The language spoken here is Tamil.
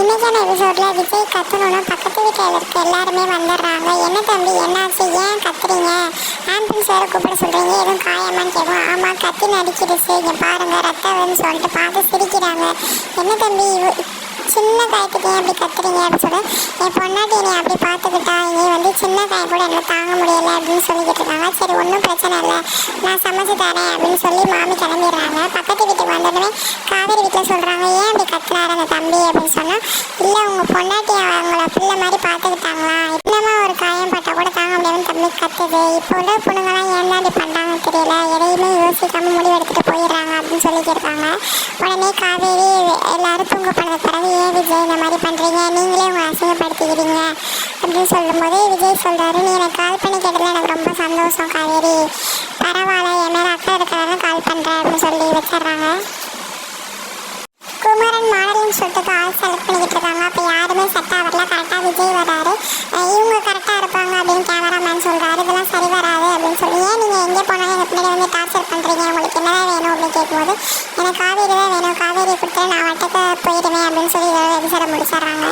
இன்னைக்கான எபிசோட்ல விஜய் கத்தணும்னா பக்கத்து வீட்டில் இருக்க எல்லாருமே வந்துடுறாங்க. என்ன தம்பி என்னாச்சு? ஏன் கத்துறீங்க? ஆம்புலன்ஸ் வேறு கூப்பிட சொல்கிறீங்க எதுவும் காயமான்னு கேட்கும் ஆமாம் கத்தி நடிக்கிடுச்சு இங்க பாருங்க ரத்தம்னு சொல்லிட்டு பார்த்து சிரிக்கிறாங்க. என்ன தம்பி சின்ன காயத்துக்கு ஏன் அப்படி கத்துறீங்க அப்படின்னு சொல்லி என் பொண்ணாட்டி நீ அப்படி பார்த்துக்கிட்டா நீ வந்து சின்ன காயம் கூட எனக்கு தாங்க முடியலை அப்படின்னு சொல்லிக்கிட்டு இருக்காங்க. சரி ஒன்றும் பிரச்சனை இல்லை. நான் சமைச்சு தரேன் அப்படின்னு சொல்லி மாமி கிளம்பிடுறாங்க. பக்கத்து வீட்டுக்கு வந்ததுமே காவேரி வீட்டில் சொல்கிறாங்க ஏன் அப்படி கத்துறாரு அந்த தம்பி? அப்படின்னு சொன்னால் இல்லை உங்கள் பொண்டாட்டி அவங்கள பிள்ளை மாதிரி பார்த்துக்கிட்டாங்களா இன்னமா ஒரு காயம் பட்டால் கூட தாங்க முடியாதுன்னு தம்பி கத்துது. இப்போ உள்ள பொண்ணுங்களாம் ஏன் தான் இப்படி பண்ணுறாங்கன்னு தெரியல. எதையுமே யோசிக்காமல் முடிவு எடுத்துகிட்டு போயிடுறாங்க அப்படின்னு சொல்லிக்கிருக்காங்க உடனே காவேரி எல்லாரும் தூங்க போனது பிறகு ஏன் விஜய் இந்த மாதிரி பண்ணுறீங்க நீங்களே உங்களை அசிங்கப்படுத்திக்கிறீங்க. அப்படின்னு சொல்லும்போது விஜய் சொல்கிறாரு நீ எனக்கு கால் பண்ணி கேட்டதில் எனக்கு ரொம்ப சந்தோஷம் காவேரி. பரவாயில்ல என் மேலே அக்கா இருக்கிறாங்க கால் பண்ணுறேன் விஜய் வராரு. இவங்க கரெக்டாக இருப்பாங்க அப்படின்னு கேமராமேன் சொல்கிறாரு இதெல்லாம் சரி வராது அப்படின்னு சொல்லி. ஏன் நீங்கள் எங்கே போனாலும் எனக்கு பின்னாடி வந்து டார்ச்சர் பண்ணுறீங்க உங்களுக்கு என்னதான் வேணும் அப்படின்னு கேட்கும்போது எனக்கு காவேரி தான் வேணும். காவேரி கொடுத்தா நான் வட்டத்தை போயிடுவேன் அப்படின்னு சொல்லி இதோட எபிசோட முடிச்சிடுறாங்க.